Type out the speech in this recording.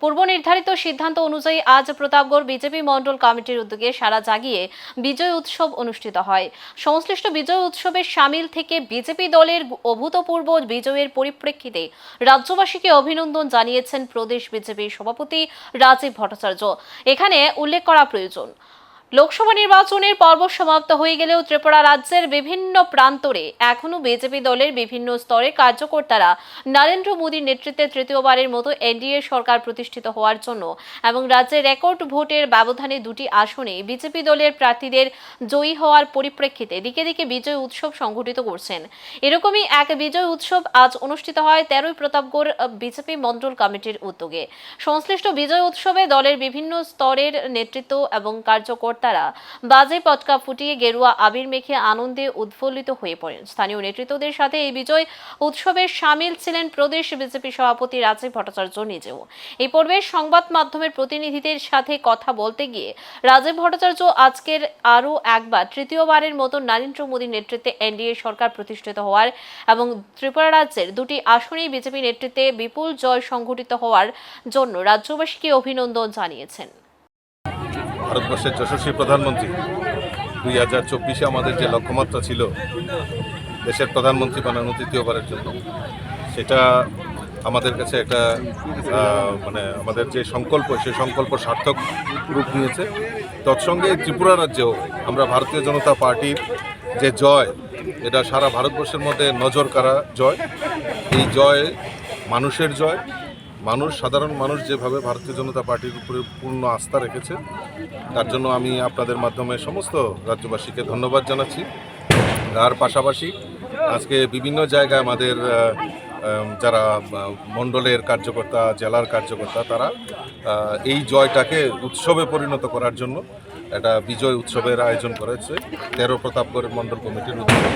পূর্ব নির্ধারিত সিদ্ধান্ত অনুযায়ী আজ প্রতাপগড় বিজেপি মন্ডল কমিটির উদ্যোগে সারা জাগিয়ে বিজয় উৎসব অনুষ্ঠিত হয়। সংশ্লিষ্ট বিজয় উৎসবের সামিল থেকে বিজেপি দলের অভূতপূর্ব বিজয়ের পরিপ্রেক্ষিতে রাজ্যবাসীকে অভিনন্দন জানিয়েছেন প্রদেশ বিজেপির সভাপতি রাজীব ভট্টাচার্য। এখানে উল্লেখ করা প্রয়োজন লোকসভা নির্বাচনের পর্ব সমাপ্ত হয়ে গেলেও ত্রিপুরা রাজ্যের বিভিন্ন প্রান্তরে এখনও বিজেপি দলের বিভিন্ন স্তরের কার্যকর্তারা নরেন্দ্র মোদীর নেতৃত্বে তৃতীয়বারের মতো এনডিএ সরকার প্রতিষ্ঠিত হওয়ার জন্য এবং রাজ্যে রেকর্ড ভোটের ব্যবধানে দুটি আসনে বিজেপি দলের প্রার্থীদের জয়ী হওয়ার পরিপ্রেক্ষিতে দিকে দিকে বিজয় উৎসব সংঘটিত করছেন। এরকমই এক বিজয় উৎসব আজ অনুষ্ঠিত হয় তেরোই প্রতাপগড় বিজেপি মণ্ডল কমিটির উদ্যোগে। সংশ্লিষ্ট বিজয় উৎসবে দলের বিভিন্ন স্তরের নেতৃত্ব এবং কার্যকর্তারা বাজে পটকা ফুটিয়ে গেরুয়া আবির মেখে আনন্দে উদ্ফুল্লিত হয়ে পড়েন। স্থানীয় নেতৃত্বদের সাথে এই বিজয় উৎসবে সামিল ছিলেন প্রদেশ বিজেপি সভাপতি রাজীব ভট্টাচার্য নিজেও। এই পর্বে সংবাদ মাধ্যমের প্রতিনিধিদের সাথে কথা বলতে গিয়ে রাজীব ভট্টাচার্য আজকের আরও একবার তৃতীয়বারের মতো নরেন্দ্র মোদীর নেতৃত্বে এনডিএ সরকার প্রতিষ্ঠিত হওয়ার এবং ত্রিপুরা রাজ্যের দুটি আসনেই বিজেপি নেতৃত্বে বিপুল জয় সংঘটিত হওয়ার জন্য রাজ্যবাসীকে অভিনন্দন জানিয়েছেন। ভারতবর্ষের যশস্বী প্রধানমন্ত্রী। দুই হাজার চব্বিশে আমাদের যে লক্ষ্যমাত্রা ছিল, দেশের প্রধানমন্ত্রী বানানো তৃতীয়বারের জন্য, সেটা আমাদের কাছে একটা মানে আমাদের যে সংকল্প সেই সংকল্প সার্থক রূপ নিয়েছে। তৎসঙ্গে ত্রিপুরা রাজ্যেও আমরা ভারতীয় জনতা পার্টির যে জয়, এটা সারা ভারতবর্ষের মধ্যে নজর কাড়া জয়। এই জয় মানুষের জয় মানুষ, সাধারণ মানুষ যেভাবে ভারতীয় জনতা পার্টির উপরে পূর্ণ আস্থা রেখেছে, তার জন্য আমি আপনাদের মাধ্যমে সমস্ত রাজ্যবাসীকে ধন্যবাদ জানাচ্ছি। তার পাশাপাশি আজকে বিভিন্ন জায়গায় আমাদের যারা মণ্ডলের কার্যকর্তা, জেলার কার্যকর্তা, তারা এই জয়টাকে উৎসবে পরিণত করার জন্য একটা বিজয় উৎসবের আয়োজন করেছে। তেরো প্রতাপগড় মণ্ডল কমিটির উদ্যোগে।